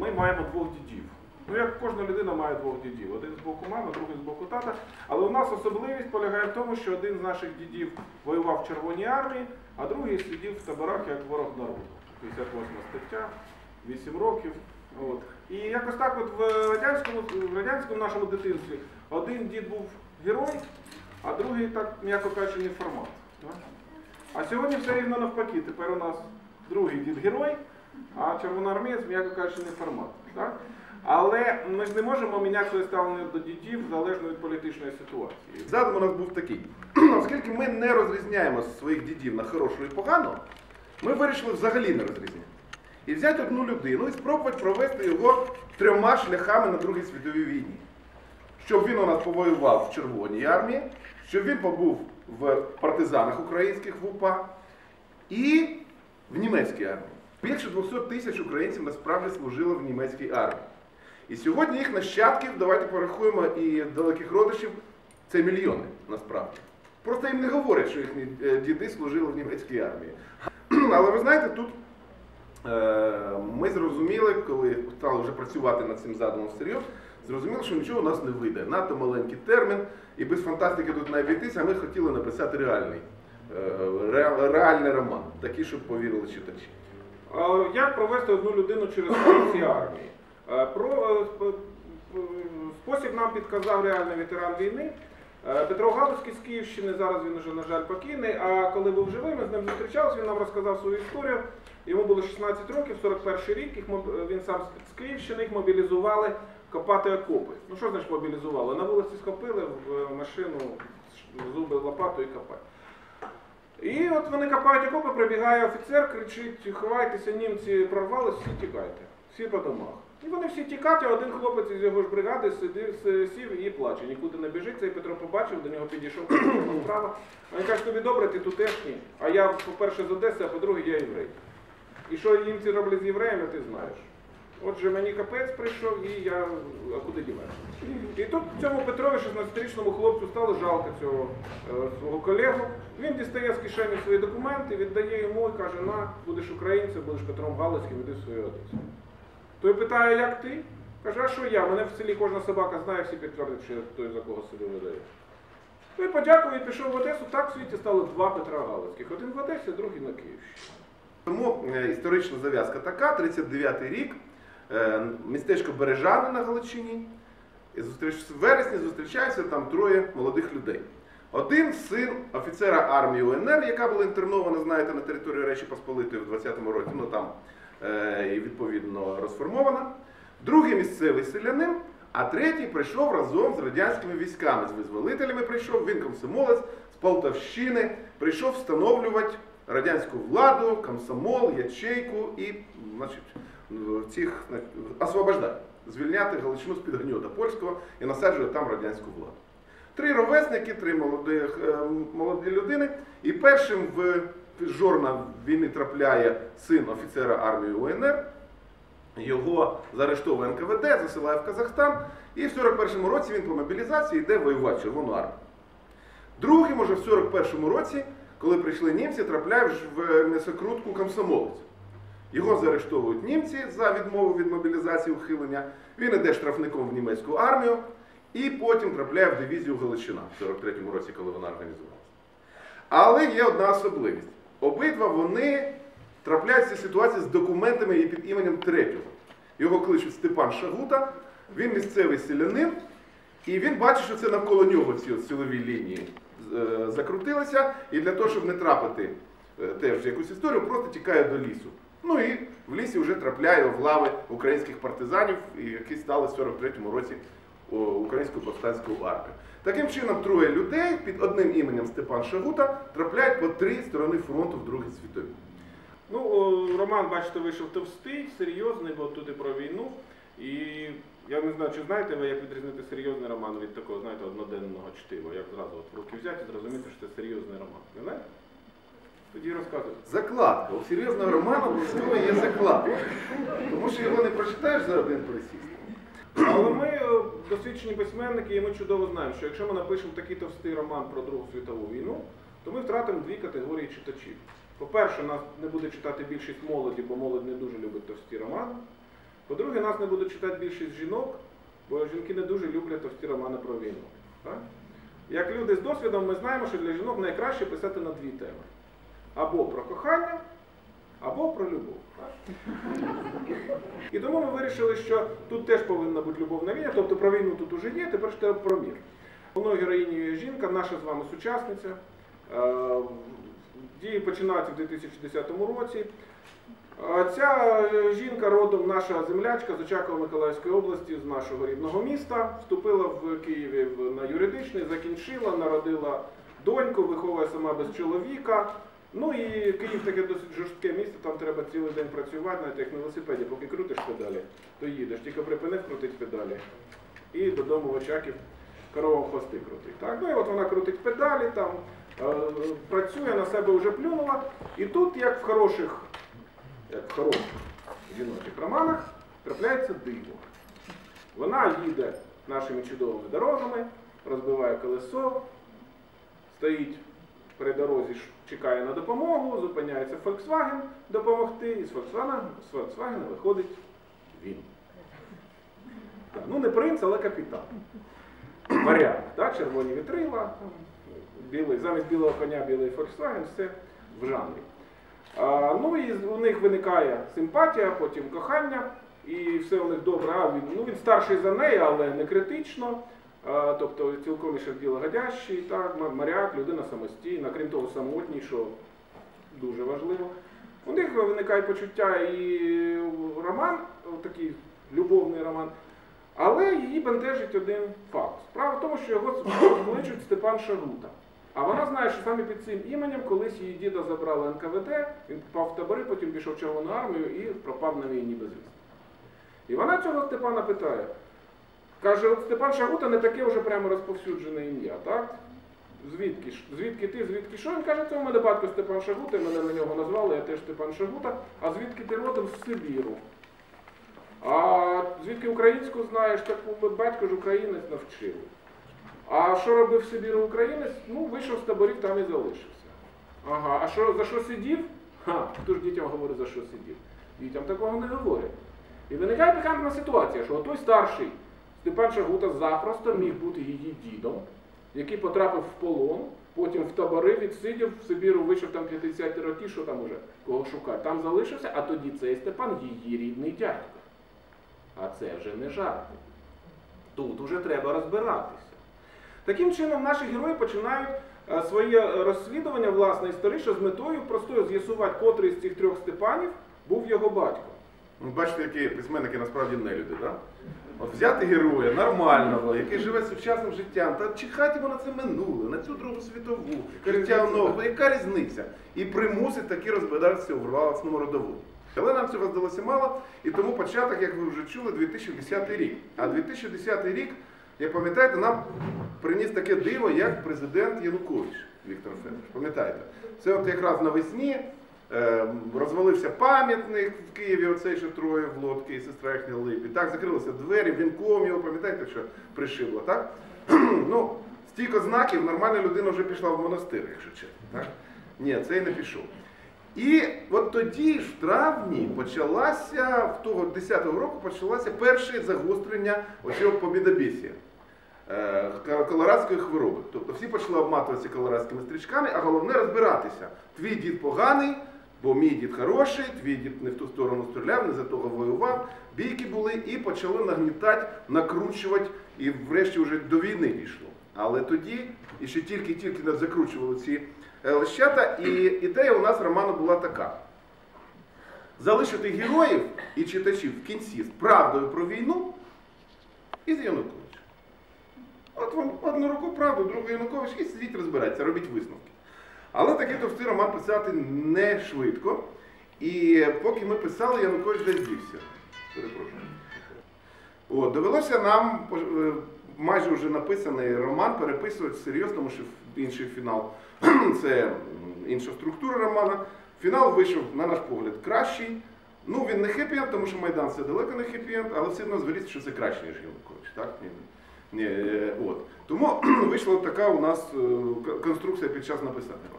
ми маємо двох дідів. Ну, як кожна людина має двох дідів. Один з боку мами, другий з боку тата. Але у нас особливість полягає в тому, що один з наших дідів воював в Червоній армії, а другий сидів в таборах як ворог народу. 58 стаття, 8 років. От. І якось так от в радянському, в радянському нашому дитинстві один дід був герой, а другий, так, м'яко кажучи, формат. А сьогодні все рівно навпаки. Тепер у нас другий дід герой, а червоноармієць, м'яко кажучи, не формат. Так? Але ми ж не можемо міняти своє ставлення до дідів залежно від політичної ситуації. Задум у нас був такий. Оскільки ми не розрізняємо своїх дідів на хорошу і погану, ми вирішили взагалі не розрізняти. І взяти одну людину і спробувати провести його трьома шляхами на Другій світовій війні. Щоб він у нас повоював в Червоній армії, щоб він побув в партизанах українських в УПА і в німецькій армії. Більше 200 тисяч українців насправді служило в німецькій армії. І сьогодні їх нащадків, давайте порахуємо, і далеких родичів, це мільйони насправді. Просто їм не говорять, що їхні е, діди служили в німецькій армії. Але ви знаєте, тут е, ми зрозуміли, коли стали вже працювати над цим задумом всерйоз, зрозуміли, що нічого у нас не вийде. Надто маленький термін, і без фантастики тут не обійтися, а ми хотіли написати реальний, е, реальний роман, такий, щоб повірили читачі. Е, Як провести одну людину через поліції армії? Е, Про е, сп- спосіб нам підказав реальний ветеран війни. Петро Галузький з Київщини, зараз він вже, на жаль, покійний. А коли був живий, ми з ним зустрічалися, він нам розказав свою історію. Йому було 16 років, 41 рік, їх він сам з Київщини, їх мобілізували копати окопи. Ну що значить мобілізували? На вулиці схопили в машину, зуби лопату і копати. І от вони копають окопи, прибігає офіцер, кричить, ховайтеся, німці прорвались, всі тікайте, всі по домах. І вони всі тікають, а один хлопець із його ж бригади сидив, сів і плаче, нікуди не біжить. Цей Петро побачив, до нього підійшов, каже, «Що справа. А він каже, тобі добре, ти тутешній, а я, по-перше, з Одеси, а по-друге, я єврей. І що німці роблять з євреями, ти знаєш. Отже, мені капець прийшов і я а куди діваєшся? І тут цьому Петрові, 16-річному хлопцю, стало жалко цього е, свого колегу. Він дістає з кишені свої документи, віддає йому і каже, на, будеш українцем, будеш Петром Галицьким, іди в свою Одесу. Той питає, як ти? Каже, а що я? Мене в селі кожна собака знає, всі підтвердять, що я той, за кого себе видає. Той подякував і пішов в Одесу. Так в світі стало два Петра Галицьких. Один в Одесі, другий на Київщині. Тому е, історична зав'язка така, 39-й рік, містечко Бережани на Галичині. І зустріч... В вересні зустрічаються там троє молодих людей. Один син офіцера армії УНР, яка була інтернована, знаєте, на території Речі Посполитої в 20-му році, ну там е, і відповідно розформована. Другий місцевий селянин, а третій прийшов разом з радянськими військами, з визволителями прийшов, він комсомолець з Полтавщини, прийшов встановлювати радянську владу, комсомол, ячейку і значить, цих освобождати, звільняти Галичину з-під гньота польського і насаджувати там радянську владу. Три ровесники, три молоді, е, молоді людини, і першим в жорна війни трапляє син офіцера армії УНР. Його заарештовує НКВД, засилає в Казахстан, і в 41-му році він по мобілізації йде воювати Червону армію. Другим уже в 41-му році, коли прийшли німці, трапляє в м'ясокрутку комсомолець. Його заарештовують німці за відмову від мобілізації ухилення. Він іде штрафником в німецьку армію і потім трапляє в дивізію Галичина в 43-му році, коли вона організувалася. Але є одна особливість. Обидва вони трапляють в цій ситуації з документами і під іменем третього. Його кличуть Степан Шагута, він місцевий селянин, і він бачить, що це навколо нього ці силові лінії е, закрутилися, і для того, щоб не трапити е, теж в якусь історію, просто тікає до лісу. Ну і в лісі вже трапляє в лави українських партизанів, які стали в 43-му році українською повстанську армію. Таким чином, троє людей під одним іменем Степан Шагута трапляють по три сторони фронту в Другій світовій. Ну, роман, бачите, вийшов товстий, серйозний, бо тут і про війну. І я не знаю, чи знаєте ви, як відрізнити серйозний роман від такого, знаєте, одноденного чтива. Як зразу от в руки взяти і зрозуміти, що це серйозний роман. Не знаєте? Тоді розказуйте. Закладка. У серйозного роману обов'язково є закладка. Тому що його не прочитаєш за один присіст. Але ми е, досвідчені письменники, і ми чудово знаємо, що якщо ми напишемо такий товстий роман про Другу світову війну, то ми втратимо дві категорії читачів. По-перше, нас не буде читати більшість молоді, бо молодь не дуже любить товсті романи. По-друге, нас не будуть читати більшість жінок, бо жінки не дуже люблять товсті романи про війну. Так? Як люди з досвідом, ми знаємо, що для жінок найкраще писати на дві теми: або про кохання, або про любов. І тому ми вирішили, що тут теж повинна бути любовна лінія, тобто про війну тут уже є, тепер ж треба про мір. Головною героїнею жінка, наша з вами сучасниця. Е, Дії починаються в 2010 році. Е, Ця е, жінка родом наша землячка з Очакова Миколаївської області, з нашого рідного міста. Вступила в Києві на юридичний, закінчила, народила доньку, виховує сама без чоловіка. Ну і Київ таке досить жорстке місто, там треба цілий день працювати, навіть як на велосипеді, поки крутиш педалі, то їдеш. Тільки припинив крутити педалі. І додому в Очаків коровам хвости крутить. Так? Ну і от вона крутить педалі, там, е, працює, на себе вже плюнула. І тут, як в хороших, як в хороших жіночих романах, трапляється диво. Вона їде нашими чудовими дорогами, розбиває колесо, стоїть при дорозі, чекає на допомогу, зупиняється Volkswagen допомогти, і з Volkswagen, з Volkswagen виходить він. Так, ну не принц, але капітан. Моряк, так, червоні вітрила, білий, замість білого коня білий Volkswagen, все в жанрі. А, ну і у них виникає симпатія, потім кохання, і все у них добре. А він, ну, він старший за неї, але не критично. Тобто цілком ще діло годящий, так, моряк, людина самостійна, крім того, самотній, що дуже важливо. У них виникає почуття і роман, такий любовний роман, але її бентежить один факт. Справа в тому, що його кличуть Степан Шагута. А вона знає, що саме під цим іменем колись її діда забрали НКВД, він попав в табори, потім пішов в Червону армію і пропав на війні безвісно. І вона цього Степана питає. Каже, от Степан Шагута не таке вже прямо розповсюджене ім'я, так? Звідки, звідки ти, звідки що? Він каже, це у мене батько Степан Шагута, мене на нього назвали, я теж Степан Шагута. А звідки ти родом з Сибіру? А звідки українську знаєш, так батько ж українець навчив. А що робив Сибіру українець? Ну, вийшов з таборів, там і залишився. Ага, а що, за що сидів? Ха, хто ж дітям говорить, за що сидів? Дітям такого не говорять. І виникає пікантна ситуація, що той старший Степан Шагута запросто міг бути її дідом, який потрапив в полон, потім в табори відсидів, в Сибіру вийшов там 50 роки, що там уже, кого шукати. Там залишився, а тоді цей Степан її рідний дядько. А це вже не жарти. Тут уже треба розбиратися. Таким чином, наші герої починають е, своє розслідування, власне, історично з метою простою з'ясувати, котрий з цих трьох Степанів був його батьком. Ну, бачите, які письменники насправді не люди, так? От взяти героя нормального, який живе сучасним життям, та чихати йому на це минуле, на цю Другу світову, життя нового, яка різниця? І примусить таки розбиратися у власному родову. Але нам цього здалося мало, і тому початок, як ви вже чули, 2010 рік. А 2010 рік, як пам'ятаєте, нам приніс таке диво, як президент Янукович Віктор Федорович. Пам'ятаєте? Це от якраз навесні розвалився пам'ятник в Києві, оцей що троє в лодці і сестра їхня липі. Так, закрилися двері, вінком його, пам'ятаєте, що пришибло, так? ну, стільки знаків, нормальна людина вже пішла в монастир, якщо чесно. Так? Ні, цей не пішов. І от тоді ж в травні почалася, в того 10-го року почалося перше загострення оцього побідобісія. е, колорадської хвороби. Тобто всі почали обматуватися колорадськими стрічками, а головне розбиратися. Твій дід поганий, бо мій дід хороший, твій дід не в ту сторону стріляв, не за того воював. Бійки були і почали нагнітати, накручувати, і врешті вже до війни пішло. Але тоді, і ще тільки-тільки нас закручували ці е, лещата, і ідея у нас роману була така. Залишити героїв і читачів в кінці з правдою про війну і з Януковичем. От вам одну руку правду, другу Янукович, і сидіть розбирайтеся, робіть висновки. Але такий товстий роман писати не швидко. І поки ми писали, Янукович десь дівся. Перепрошую. От, довелося нам е, майже вже написаний роман переписувати серйозно, тому що інший фінал це інша структура романа. Фінал вийшов, на наш погляд, кращий. Ну, він не хеппі-енд, тому що Майдан це далеко не хеппі-енд, але все одно звеліться, що це краще, ніж Янукович. Так? Ні, ні, е, от. Тому вийшла така у нас е, конструкція під час написання.